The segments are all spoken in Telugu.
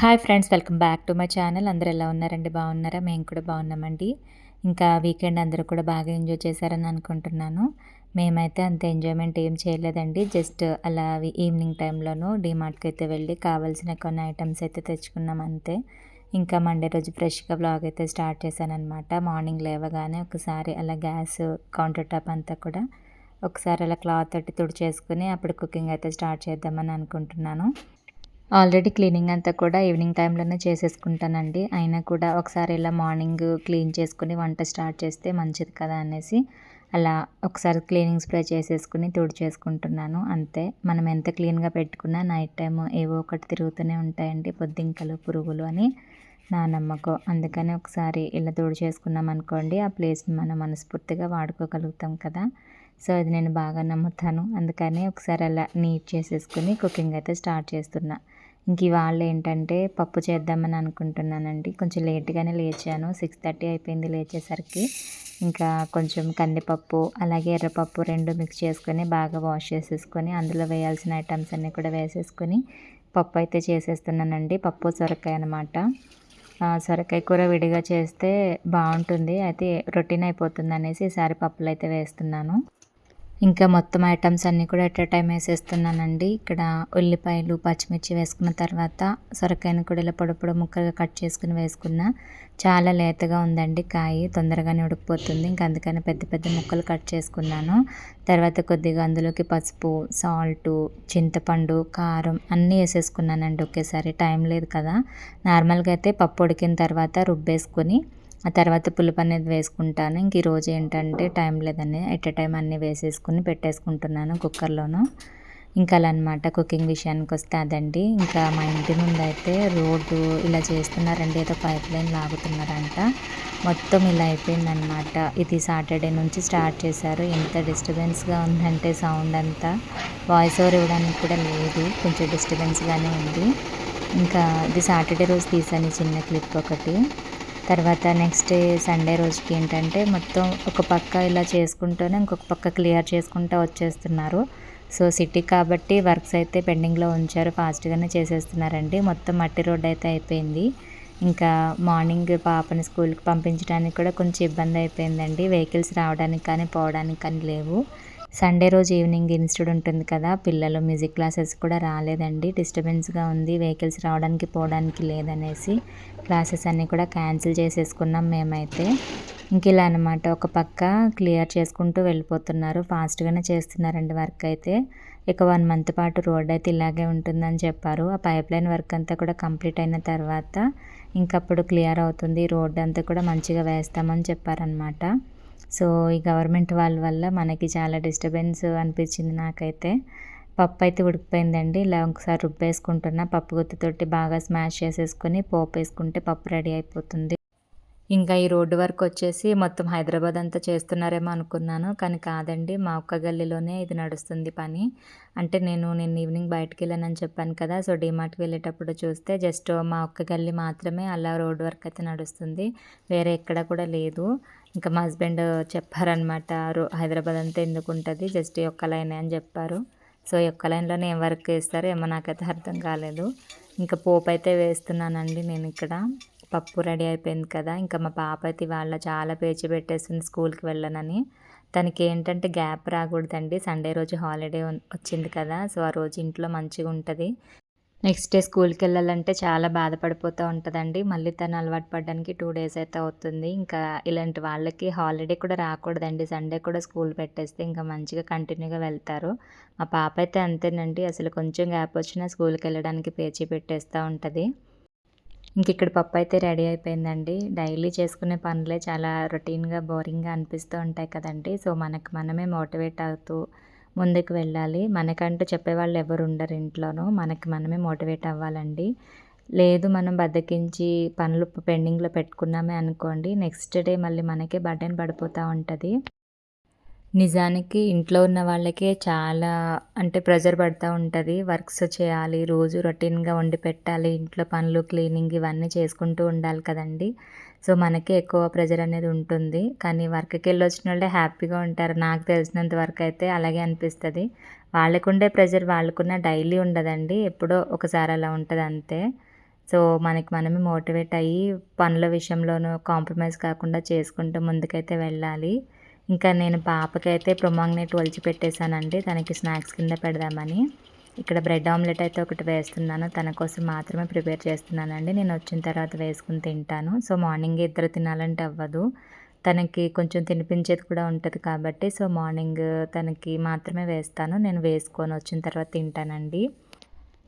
Hi friends welcome back to my channel. అందరూ ఎలా ఉన్నారండి? బాగున్నారా? మేము కూడా బాగున్నామండి. ఇంకా వీకెండ్ అందరూ కూడా బాగా ఎంజాయ్ చేశారని అనుకుంటున్నాను. మేమైతే అంత ఎంజాయ్మెంట్ ఏం చేయలేదండి. జస్ట్ అలా ఈవినింగ్ టైంలోనూ డిమార్ట్కి అయితే వెళ్ళి కావాల్సిన కొన్ని ఐటమ్స్ అయితే తెచ్చుకున్నాం అంతే. ఇంకా మండే రోజు ఫ్రెష్గా బ్లాగ్ అయితే స్టార్ట్ చేశానమాట మార్నింగ్ లేవగానే ఒకసారి అలా గ్యాస్ కౌంటర్ టాప్ అంతా కూడా ఒకసారి అలా క్లాత్ తట్టి తుడిచేసుకుని అప్పుడు కుకింగ్ అయితే స్టార్ట్ చేద్దామని అనుకుంటున్నాను. ఆల్రెడీ క్లీనింగ్ అంతా కూడా ఈవినింగ్ టైంలోనే చేసేసుకుంటానండి. అయినా కూడా ఒకసారి ఇలా మార్నింగ్ క్లీన్ చేసుకుని వంట స్టార్ట్ చేస్తే మంచిది కదా అనేసి అలా ఒకసారి క్లీనింగ్ స్ప్రే చేసేసుకుని తుడిచేసుకుంటున్నాను. అంతే. మనం ఎంత క్లీన్గా పెట్టుకున్నా నైట్ టైం ఏవో ఒకటి తిరుగుతూనే ఉంటాయండి పొద్దింకలు పురుగులు అని నా నమ్మకం. అందుకని ఒకసారి ఇలా తుడిచేసుకున్నాం అనుకోండి ఆ ప్లేస్ని మనం మనస్ఫూర్తిగా వాడుకోగలుగుతాం కదా. సో అది నేను బాగా నమ్ముతాను. అందుకని ఒకసారి అలా నీట్ చేసేసుకుని కుకింగ్ అయితే స్టార్ట్ చేస్తున్నా. ఇంక ఇవాళ ఏంటంటే పప్పు చేద్దామని అనుకుంటున్నానండి. కొంచెం లేట్గానే లేచాను. సిక్స్ థర్టీ అయిపోయింది లేచేసరికి. ఇంకా కొంచెం కందిపప్పు అలాగే ఎర్రపప్పు రెండు మిక్స్ చేసుకొని బాగా వాష్ చేసేసుకొని అందులో వేయాల్సిన ఐటమ్స్ అన్నీ కూడా వేసేసుకొని పప్పు అయితే చేసేస్తున్నానండి. పప్పు సొరకాయ అనమాట సొరకాయ కూర విడిగా చేస్తే బాగుంటుంది. అయితే రొటీన్ అయిపోతుంది అనేసి ఈసారి పప్పులు అయితే వేస్తున్నాను. ఇంకా మొత్తం ఐటమ్స్ అన్నీ కూడా ఎట్ టైం వేసేస్తున్నానండి. ఇక్కడ ఉల్లిపాయలు పచ్చిమిర్చి వేసుకున్న తర్వాత సొరకాయను కూడా ఇలా పొడి పొడి ముక్కలుగా కట్ చేసుకుని వేసుకున్న చాలా లేతగా ఉందండి కాయ తొందరగానే ఉడికిపోతుంది. ఇంకా అందుకని పెద్ద పెద్ద ముక్కలు కట్ చేసుకున్నాను. తర్వాత కొద్దిగా అందులోకి పసుపు సాల్ట్ చింతపండు కారం అన్నీ వేసేసుకున్నానండి ఒకేసారి. టైం లేదు కదా. నార్మల్గా అయితే పప్పు ఉడికిన తర్వాత రుబ్బేసుకొని ఆ తర్వాత పులుపు అనేది వేసుకుంటాను. ఇంక ఈరోజు ఏంటంటే టైం లేదని ఎట్ ఎ టైం అన్నీ వేసేసుకుని పెట్టేసుకుంటున్నాను కుక్కర్లోను. ఇంకా అలా అనమాట కుకింగ్ విషయానికి వస్తే అదండి. ఇంకా మా ఇంటి ముందు అయితే రోడ్డు ఇలా చేస్తున్నారండి. ఏదో పైప్ లైన్ లాగుతున్నారంట. మొత్తం ఇలా అయిపోయిందనమాట ఇది సాటర్డే నుంచి స్టార్ట్ చేశారు. ఎంత డిస్టర్బెన్స్గా ఉందంటే సౌండ్ అంతా. వాయిస్ ఓవర్ ఇవ్వడానికి కూడా లేదు. కొంచెం డిస్టర్బెన్స్గానే ఉంది. ఇంకా ఇది సాటర్డే రోజు తీసాను చిన్న క్లిప్ ఒకటి. తర్వాత నెక్స్ట్ సండే రోజుకి ఏంటంటే మొత్తం ఒక పక్క ఇలా చేసుకుంటూనే ఇంకొక పక్క క్లియర్ చేసుకుంటూ వచ్చేస్తున్నారు. సో సిటీ కాబట్టి వర్క్స్ అయితే పెండింగ్లో ఉంచారు. ఫాస్ట్గానే చేసేస్తున్నారండి. మొత్తం మట్టి రోడ్ అయితే అయిపోయింది. ఇంకా మార్నింగ్ పాపని స్కూల్కి పంపించడానికి కూడా కొంచెం ఇబ్బంది అయిపోయిందండి. వెహికల్స్ రావడానికి కానీ పోవడానికి కానీ లేవు. సండే రోజు ఈవినింగ్ ఇన్స్టిట్యూట్ ఉంటుంది కదా. పిల్లలు మ్యూజిక్ క్లాసెస్ కూడా రాలేదండి. డిస్టర్బెన్స్గా ఉంది. వెహికల్స్ రావడానికి పోవడానికి లేదనేసి క్లాసెస్ అన్నీ కూడా క్యాన్సిల్ చేసేసుకున్నాం మేమైతే. ఇంక ఇలా అనమాట ఒక పక్క క్లియర్ చేసుకుంటూ వెళ్ళిపోతున్నారు. ఫాస్ట్గానే చేస్తున్నారండి వర్క్ అయితే. ఇక వన్ మంత్ పాటు రోడ్ అయితే ఇలాగే ఉంటుందని చెప్పారు. ఆ పైప్ లైన్ వర్క్ అంతా కూడా కంప్లీట్ అయిన తర్వాత ఇంకప్పుడు క్లియర్ అవుతుంది. రోడ్ అంతా కూడా మంచిగా వేస్తామని చెప్పారనమాట సో ఈ గవర్నమెంట్ వాళ్ళ వల్ల మనకి చాలా డిస్టర్బెన్స్ అనిపించింది నాకైతే. పప్పు అయితే ఉడికిపోయిందండి. ఇలా ఒకసారి రుబ్బేసుకుంటున్నా. పప్పు గుత్తితోటి బాగా స్మాష్ చేసేసుకొని పోపు వేసుకుంటే పప్పు రెడీ అయిపోతుంది. ఇంకా ఈ రోడ్డు వరకు వచ్చేసి మొత్తం హైదరాబాద్ అంతా చేస్తున్నారేమో అనుకున్నాను. కానీ కాదండి మా ఒక్క గల్లీలోనే ఇది నడుస్తుంది పని. అంటే నేను నేను ఈవినింగ్ బయటకు వెళ్ళానని చెప్పాను కదా సో డీమార్ట్కి వెళ్ళేటప్పుడు చూస్తే జస్ట్ మా ఒక్క గల్లీ మాత్రమే అలా రోడ్ వర్క్ అయితే నడుస్తుంది. వేరే ఎక్కడ కూడా లేదు. ఇంకా మా హస్బెండ్ చెప్పారనమాట రో హైదరాబాద్ అంతా ఎందుకు ఉంటుంది జస్ట్ ఈ ఒక్క లైనే అని చెప్పారు. సో ఈ ఒక్క లైన్లోనే ఏం వర్క్ చేస్తారో ఏమో నాకైతే అర్థం కాలేదు. ఇంకా పోపు అయితే వేస్తున్నానండి నేను ఇక్కడ. పప్పు రెడీ అయిపోయింది కదా. ఇంకా మా పాప అయితే వాళ్ళ చాలా పేచి పెట్టేస్తుంది స్కూల్కి వెళ్ళనని. తనకి ఏంటంటే గ్యాప్ రాకూడదండి. సండే రోజు హాలిడే వచ్చింది కదా. సో ఆ రోజు ఇంట్లో మంచిగా ఉంటుంది. నెక్స్ట్ డే స్కూల్కి వెళ్ళాలంటే చాలా బాధపడిపోతూ ఉంటుందండి. మళ్ళీ తను అలవాటు పడడానికి టూ డేస్ అయితే అవుతుంది. ఇంకా ఇలాంటి వాళ్ళకి హాలిడే కూడా రాకూడదండి. సండే కూడా స్కూల్ పెట్టేస్తే ఇంకా మంచిగా కంటిన్యూగా వెళ్తారు. మా పాప అయితే అంతేనండి. అసలు కొంచెం గ్యాప్ వచ్చినా స్కూల్కి వెళ్ళడానికి పేచీ పెట్టేస్తూ ఉంటుంది. ఇంక ఇక్కడ పప్పు అయితే రెడీ అయిపోయిందండి. డైలీ చేసుకునే పనులే చాలా రొటీన్గా బోరింగ్గా అనిపిస్తూ ఉంటాయి కదండి. సో మనకు మనమే మోటివేట్ అవుతూ ముందుకు వెళ్ళాలి. మనకంటూ చెప్పేవాళ్ళు ఎవరు ఉండరు ఇంట్లోనూ. మనకి మనమే మోటివేట్ అవ్వాలండి. లేదు మనం బద్దకించి పనులు పెండింగ్లో పెట్టుకున్నామే అనుకోండి నెక్స్ట్ డే మళ్ళీ మనకే బటన్ పడిపోతూ ఉంటుంది. నిజానికి ఇంట్లో ఉన్న వాళ్ళకే చాలా అంటే ప్రెజర్ పడుతూ ఉంటుంది. వర్క్స్ చేయాలి రోజు రొటీన్గా వండి పెట్టాలి ఇంట్లో పనులు క్లీనింగ్ ఇవన్నీ చేసుకుంటూ ఉండాలి కదండి. సో మనకి ఎక్కువ ప్రెజర్ అనేది ఉంటుంది. కానీ వర్క్కి వెళ్ళి వచ్చిన వాళ్ళే హ్యాపీగా ఉంటారు. నాకు తెలిసినంత వరకు అయితే అలాగే అనిపిస్తుంది. వాళ్ళకుండే ప్రెజర్ వాళ్ళకున్న డైలీ ఉండదండి. ఎప్పుడో ఒకసారి అలా ఉంటుంది అంతే. సో మనకి మనమే మోటివేట్ అయ్యి పనుల విషయంలోనూ కాంప్రమైజ్ కాకుండా చేసుకుంటూ ముందుకైతే వెళ్ళాలి. ఇంకా నేను పాపకైతే ప్రొమాంగ్నేట్ ఒలిచి పెట్టేశానండి. తనకి స్నాక్స్ కింద పెడదామని. ఇక్కడ బ్రెడ్ ఆమ్లెట్ అయితే ఒకటి వేస్తున్నాను. తన కోసం మాత్రమే ప్రిపేర్ చేస్తున్నానండి. నేను వచ్చిన తర్వాత వేసుకుని తింటాను. సో మార్నింగ్ ఇద్దరు తినాలంటే అవ్వదు. తనకి కొంచెం తినిపించేది కూడా ఉంటుంది కాబట్టి సో మార్నింగ్ తనకి మాత్రమే వేస్తాను. నేను వేసుకొని వచ్చిన తర్వాత తింటానండి.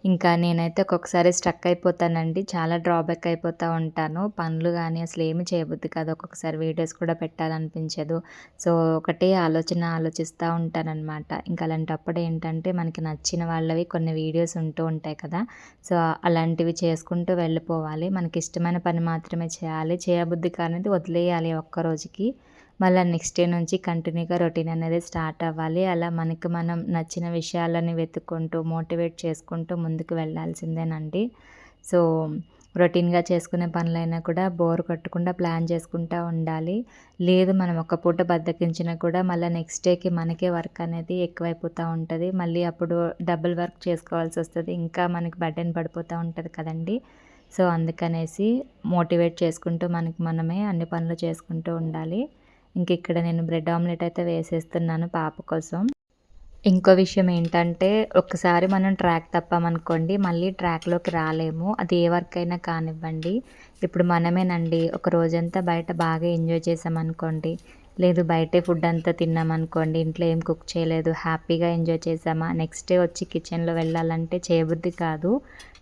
ఇంకా నేనైతే ఒక్కొక్కసారి స్ట్రక్ అయిపోతానండి. చాలా డ్రాబ్యాక్ అయిపోతూ ఉంటాను. పనులు కానీ అసలు ఏమి చేయబుద్ది కాదు. ఒక్కొక్కసారి వీడియోస్ కూడా పెట్టాలనిపించదు. సో ఒకటే ఆలోచన ఆలోచిస్తూ ఉంటానన్నమాట. ఇంకా అలాంటప్పుడు ఏంటంటే మనకి నచ్చిన వాళ్ళవి కొన్ని వీడియోస్ ఉంటూ ఉంటాయి కదా. సో అలాంటివి చేసుకుంటూ వెళ్ళిపోవాలి. మనకి ఇష్టమైన పని మాత్రమే చేయాలి. చేయబుద్ధి కానిది వదిలేయాలి ఒక్క రోజుకి. మళ్ళీ నెక్స్ట్ డే నుంచి కంటిన్యూగా రొటీన్ అనేది స్టార్ట్ అవ్వాలి. అలా మనకి మనం నచ్చిన విషయాలని వెతుక్కుంటూ మోటివేట్ చేసుకుంటూ ముందుకు వెళ్ళాల్సిందేనండి. సో రొటీన్గా చేసుకునే పనులైనా కూడా బోర్ కొట్టకుండా ప్లాన్ చేసుకుంటూ ఉండాలి. లేదు మనం ఒక పూట బద్దకించినా కూడా మళ్ళీ నెక్స్ట్ డేకి మనకే వర్క్ అనేది ఎక్కువైపోతూ ఉంటుంది. మళ్ళీ అప్పుడు డబుల్ వర్క్ చేసుకోవాల్సి వస్తుంది. ఇంకా మనకి బర్డెన్ పడిపోతూ ఉంటుంది కదండి. సో అందుకనేసి మోటివేట్ చేసుకుంటూ మనకి మనమే అన్ని పనులు చేసుకుంటూ ఉండాలి. ఇంక ఇక్కడ నేను బ్రెడ్ ఆమ్లెట్ అయితే వేసేస్తున్నాను పాప కోసం. ఇంకో విషయం ఏంటంటే ఒక్కసారి మనం ట్రాక్ తప్పామనుకోండి మళ్ళీ ట్రాక్లోకి రాలేము. అది ఏ వర్క్ అయినా కానివ్వండి. ఇప్పుడు మనమేనండి ఒక రోజంతా బయట బాగా ఎంజాయ్ చేసామనుకోండి లేదు బయటే ఫుడ్ అంతా తిన్నామనుకోండి ఇంట్లో ఏం కుక్ చేయలేదు హ్యాపీగా ఎంజాయ్ చేసామా? నెక్స్ట్ డే వచ్చి కిచెన్లో వెళ్ళాలంటే చేయబుద్ధి కాదు.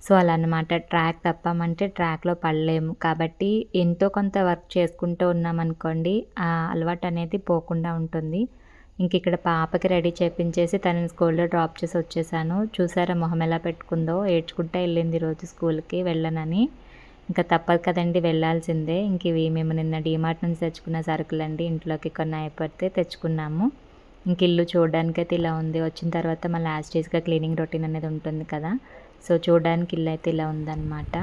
సో అలా అనమాట ట్రాక్ తప్పామంటే ట్రాక్లో పడలేము. కాబట్టి ఎంతో కొంత వర్క్ చేసుకుంటూ ఉన్నామనుకోండి ఆ అలవాటు అనేది పోకుండా ఉంటుంది. ఇంక ఇక్కడ పాపకి రెడీ చేపించేసి తనని స్కూల్లో డ్రాప్ చేసి వచ్చేసాను. చూసారా మొహం ఎలా పెట్టుకుందో? ఏడ్చుకుంటా వెళ్ళింది రోజు స్కూల్కి వెళ్ళనని. ఇంకా తప్పదు కదండి వెళ్ళాల్సిందే. ఇంక ఇవి మేము నిన్న డీమార్ట్ నుంచి తెచ్చుకున్న సరుకులండి. ఇంట్లోకి కొన్ని అయిపోతే తెచ్చుకున్నాము. ఇంక ఇల్లు చూడడానికి అయితే ఇలా ఉంది. వచ్చిన తర్వాత మళ్ళీ యాస్టేజ్గా క్లీనింగ్ రొటీన్ అనేది ఉంటుంది కదా. సో చూడడానికి ఇల్లు అయితే ఇలా ఉందన్నమాట.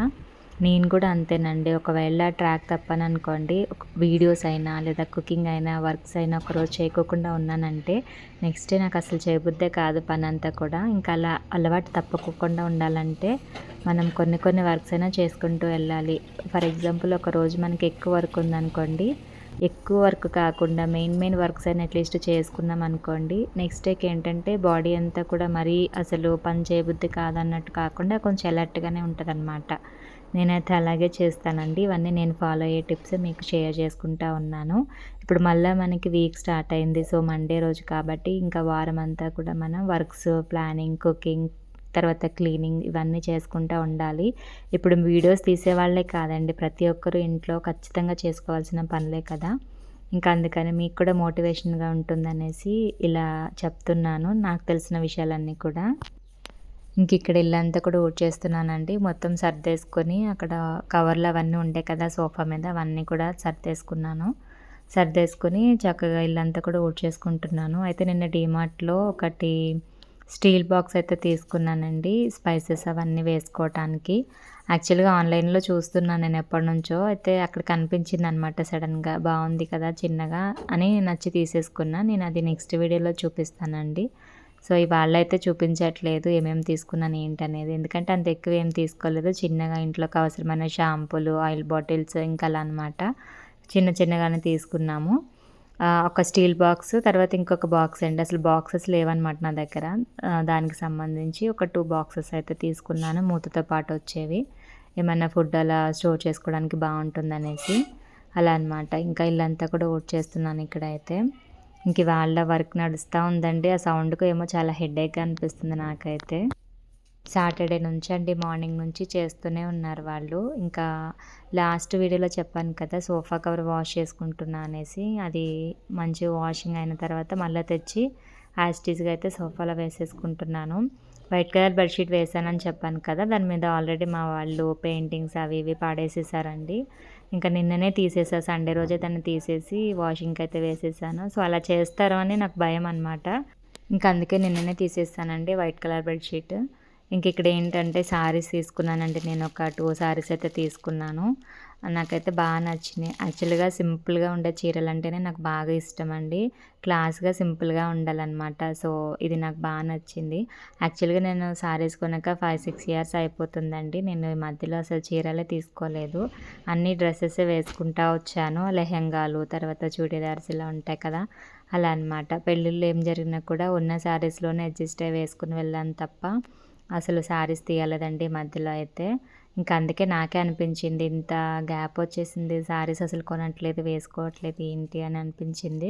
నేను కూడా అంతేనండి. ఒకవేళ ట్రాక్ తప్పని అనుకోండి వీడియోస్ అయినా లేదా కుకింగ్ అయినా వర్క్స్ అయినా ఒకరోజు చేయకోకుండా ఉన్నానంటే నెక్స్ట్ డే నాకు అసలు చేయబుద్దే కాదు పని అంతా కూడా. ఇంకా అలా అలవాటు తప్పకోకుండా ఉండాలంటే మనం కొన్ని కొన్ని వర్క్స్ అయినా చేసుకుంటూ వెళ్ళాలి. ఫర్ ఎగ్జాంపుల్ ఒక రోజు మనకి ఎక్కువ వర్క్ ఉందనుకోండి ఎక్కువ వర్క్ కాకుండా మెయిన్ మెయిన్ వర్క్స్ అయినా అట్లీస్ట్ చేసుకున్నాం అనుకోండి నెక్స్ట్ డేకి ఏంటంటే బాడీ అంతా కూడా మరీ అసలు పని చేయబుద్ధి కాదన్నట్టు కాకుండా కొంచెం అలర్ట్గానే ఉంటుంది అనమాట నేనైతే అలాగే చేస్తానండి. ఇవన్నీ నేను ఫాలో అయ్యే టిప్స్ మీకు షేర్ చేసుకుంటా ఉన్నాను. ఇప్పుడు మళ్ళీ మనకి వీక్ స్టార్ట్ అయింది. సో మండే రోజు కాబట్టి ఇంకా వారం అంతా కూడా మనం వర్క్స్ ప్లానింగ్ కుకింగ్ తర్వాత క్లీనింగ్ ఇవన్నీ చేసుకుంటూ ఉండాలి. ఇప్పుడు వీడియోస్ తీసేవాళ్ళే కాదండి. ప్రతి ఒక్కరు ఇంట్లో ఖచ్చితంగా చేసుకోవాల్సిన పనులే కదా. ఇంకా అందుకని మీకు కూడా మోటివేషన్గా ఉంటుందనేసి ఇలా చెప్తున్నాను. నాకు తెలిసిన విషయాలన్నీ కూడా. ఇంక ఇక్కడ ఇల్లంతా కూడా ఊడ్చేస్తున్నానండి. మొత్తం సర్దేసుకొని అక్కడ కవర్లు అవన్నీ ఉండే కదా సోఫా మీద అవన్నీ కూడా సర్దేసుకున్నాను. సర్దేసుకొని చక్కగా ఇల్లంతా కూడా ఊడ్చేసుకుంటున్నాను. అయితే నిన్న డీమార్ట్లో ఒకటి స్టీల్ బాక్స్ అయితే తీసుకున్నానండి స్పైసెస్ అవన్నీ వేసుకోవటానికి. యాక్చువల్గా ఆన్లైన్లో చూస్తున్నాను నేను ఎప్పటి నుంచో అయితే అక్కడ కనిపించింది అనమాట సడన్గా బాగుంది కదా చిన్నగా అని నచ్చి తీసేసుకున్నా. నేను అది నెక్స్ట్ వీడియోలో చూపిస్తానండి. సో ఇవాళ అయితే చూపించట్లేదు ఏమేమి తీసుకున్నాను ఏంటనేది ఎందుకంటే అంత ఎక్కువ ఏం తీసుకోలేదు. చిన్నగా ఇంట్లోకి అవసరమైన షాంపూలు ఆయిల్ బాటిల్స్ ఇంకా అలా అనమాట చిన్న చిన్నగానే తీసుకున్నాము. ఒక స్టీల్ బాక్స్ తర్వాత ఇంకొక బాక్స్ అండి. అసలు బాక్సెస్ లేవన్నమాట నా దగ్గర. దానికి సంబంధించి ఒక టూ బాక్సెస్ అయితే తీసుకున్నాను. మూతతో పాటు వచ్చేవి. ఏమైనా ఫుడ్ అలా స్టోర్ చేసుకోవడానికి బాగుంటుందనేసి అలా అనమాట ఇంకా ఇల్లంతా కూడా ఓట్ చేస్తున్నాను ఇక్కడైతే. ఇంక వాళ్ళ వర్క్ నడుస్తూ ఉందండి. ఆ సౌండ్కు ఏమో చాలా హెడేక్గా అనిపిస్తుంది నాకైతే. సాటర్డే నుంచి అండి మార్నింగ్ నుంచి చేస్తూనే ఉన్నారు వాళ్ళు. ఇంకా లాస్ట్ వీడియోలో చెప్పాను కదా సోఫా కవర్ వాష్ చేసుకుంటున్నా అనేసి. అది మంచి వాషింగ్ అయిన తర్వాత మళ్ళీ తెచ్చి యాస్టీజ్గా అయితే సోఫాలో వేసేసుకుంటున్నాను. వైట్ కలర్ బెడ్షీట్ వేసానని చెప్పాను కదా దాని మీద ఆల్రెడీ మా వాళ్ళు పెయింటింగ్స్ అవి ఇవి పాడేసేసారండి. ఇంకా నిన్ననే తీసేసా సండే రోజే దాన్ని తీసేసి వాషింగ్కి అయితే వేసేసాను. సో అలా చేస్తారు అని నాకు భయం అనమాట ఇంకా అందుకే నిన్ననే తీసేస్తానండి వైట్ కలర్ బెడ్షీట్ ఇంక ఇక్కడ ఏంటంటే శారీస్ తీసుకున్నానండి నేను ఒక టూ శారీస్ అయితే తీసుకున్నాను. నాకైతే బాగా నచ్చినాయి. యాక్చువల్గా సింపుల్గా ఉండే చీరలు అంటేనే నాకు బాగా ఇష్టం అండి క్లాస్గా సింపుల్గా ఉండాలన్నమాట. సో ఇది నాకు బాగా నచ్చింది. యాక్చువల్గా నేను సారీస్ కొనక ఫైవ్ సిక్స్ ఇయర్స్ అయిపోతుందండి. నేను ఈ మధ్యలో అసలు చీరలే తీసుకోలేదు. అన్ని డ్రెస్సెస్ వేసుకుంటా వచ్చాను. లెహెంగాలు తర్వాత చూడీదార్స్ ఇలా ఉంటాయి కదా అలా అనమాట పెళ్ళిళ్ళు ఏం జరిగినా కూడా ఉన్న శారీస్లోనే అడ్జస్ట్ అయ్యి వేసుకుని వెళ్ళాను తప్ప అసలు శారీస్ తీయలేదండి మధ్యలో అయితే. ఇంకా అందుకే నాకే అనిపించింది ఇంత గ్యాప్ వచ్చేసింది. శారీస్ అసలు కొనట్లేదు వేసుకోవట్లేదు ఏంటి అని అనిపించింది.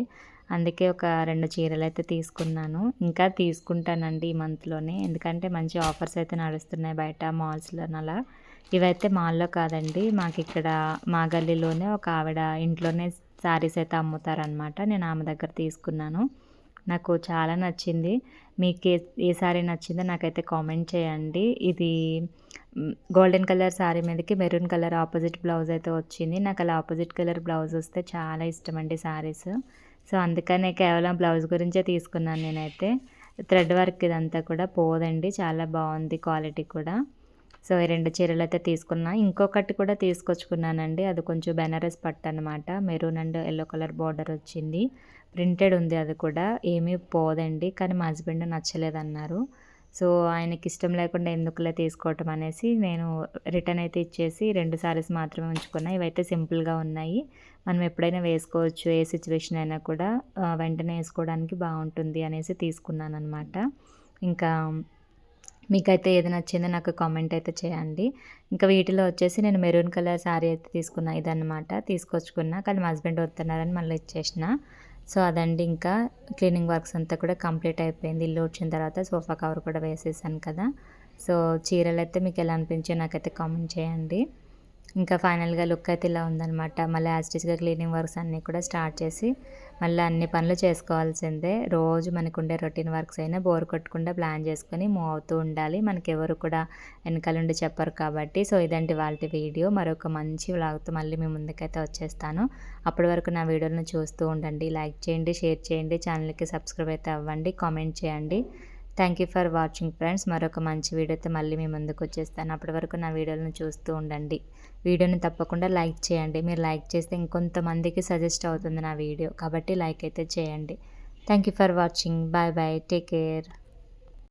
అందుకే ఒక రెండు చీరలు అయితే తీసుకున్నాను. ఇంకా తీసుకుంటానండి ఈ మంత్లోనే. ఎందుకంటే మంచి ఆఫర్స్ అయితే నడుస్తున్నాయి బయట మాల్స్లో అలా ఇవైతే మాల్లో కాదండి. మాకు ఇక్కడ మా గల్లీలోనే ఒక ఆవిడ ఇంట్లోనే శారీస్ అయితే అమ్ముతారనమాట నేను ఆమె దగ్గర తీసుకున్నాను. నాకు చాలా నచ్చింది. మీకు ఏ ఏ శారీ నచ్చిందో నాకైతే కామెంట్ చేయండి. ఇది గోల్డెన్ కలర్ శారీ మీదకి మెరూన్ కలర్ ఆపోజిట్ బ్లౌజ్ అయితే వచ్చింది. నాకు అలా ఆపోజిట్ కలర్ బ్లౌజ్ వస్తే చాలా ఇష్టం అండి శారీస్ సో అందుకనే కేవలం బ్లౌజ్ గురించే తీసుకున్నాను నేనైతే. థ్రెడ్ వర్క్ ఇదంతా కూడా పోదండి. చాలా బాగుంది క్వాలిటీ కూడా. సో ఈ రెండు చీరలు అయితే తీసుకున్నా. ఇంకొకటి కూడా తీసుకొచ్చుకున్నానండి. అది కొంచెం బెనారస్ పట్టు అనమాట maroon and yellow colour border వచ్చింది. ప్రింటెడ్ ఉంది అది కూడా. ఏమీ పోదండి. కానీ మా హస్బెండ్ నచ్చలేదన్నారు. సో ఆయనకి ఇష్టం లేకుండా ఎందుకులే తీసుకోవటం అనేసి నేను రిటర్న్ అయితే ఇచ్చేసి రెండు సారీస్ మాత్రమే ఉంచుకున్నా. ఇవైతే సింపుల్గా ఉన్నాయి. మనం ఎప్పుడైనా వేసుకోవచ్చు. ఏ సిచ్యువేషన్ అయినా కూడా వెంటనే వేసుకోవడానికి బాగుంటుంది అనేసి తీసుకున్నాను అనమాట ఇంకా మీకైతే ఏది నచ్చిందో నాకు కామెంట్ అయితే చేయండి. ఇంకా వీటిలో వచ్చేసి నేను మెరూన్ కలర్ శారీ అయితే తీసుకున్నా ఇదన్నమాట. తీసుకొచ్చుకున్నా కానీ మా హస్బెండ్ వస్తున్నారని మళ్ళీ ఇచ్చేసిన. సో అదండి ఇంకా. క్లీనింగ్ వర్క్స్ అంతా కూడా కంప్లీట్ అయిపోయింది. ఇల్లు వచ్చిన తర్వాత సోఫా కవర్ కూడా వేసేసాను కదా. సో చీరలు అయితే మీకు ఎలా అనిపించో నాకైతే కామెంట్ చేయండి. ఇంకా ఫైనల్గా లుక్ అయితే ఇలా ఉందనమాట మళ్ళీ యాస్టిస్గా క్లీనింగ్ వర్క్స్ అన్నీ కూడా స్టార్ట్ చేసి మళ్ళీ అన్ని పనులు చేసుకోవాల్సిందే. రోజు మనకు ఉండే రొటీన్ వర్క్స్ అయినా బోర్ కొట్టకుండా ప్లాన్ చేసుకొని మూవ్ అవుతూ ఉండాలి. మనకి ఎవరు కూడా వెనకాలండి చెప్పరు కాబట్టి. సో ఇదంటే వాళ్ళ వీడియో. మరొక మంచి వ్లాగ్తో మళ్ళీ మీ ముందుకైతే వచ్చేస్తాను. అప్పటి వరకు నా వీడియోలను చూస్తూ ఉండండి. లైక్ చేయండి షేర్ చేయండి. ఛానల్కి సబ్స్క్రైబ్ అయితే అవ్వండి. కామెంట్ చేయండి. Thank you for watching friends. మరొక మంచి వీడియోతో మళ్ళీ మీ ముందుకు వచ్చేస్తాను. అప్పటి వరకు నా వీడియోలను చూస్తూ ఉండండి. వీడియోని తప్పకుండా లైక్ చేయండి. మీరు లైక్ చేస్తే ఇంకొంతమందికి సజెస్ట్ అవుతుంది నా వీడియో. కాబట్టి లైక్ అయితే చేయండి. Thank you for watching. Bye bye. Take care.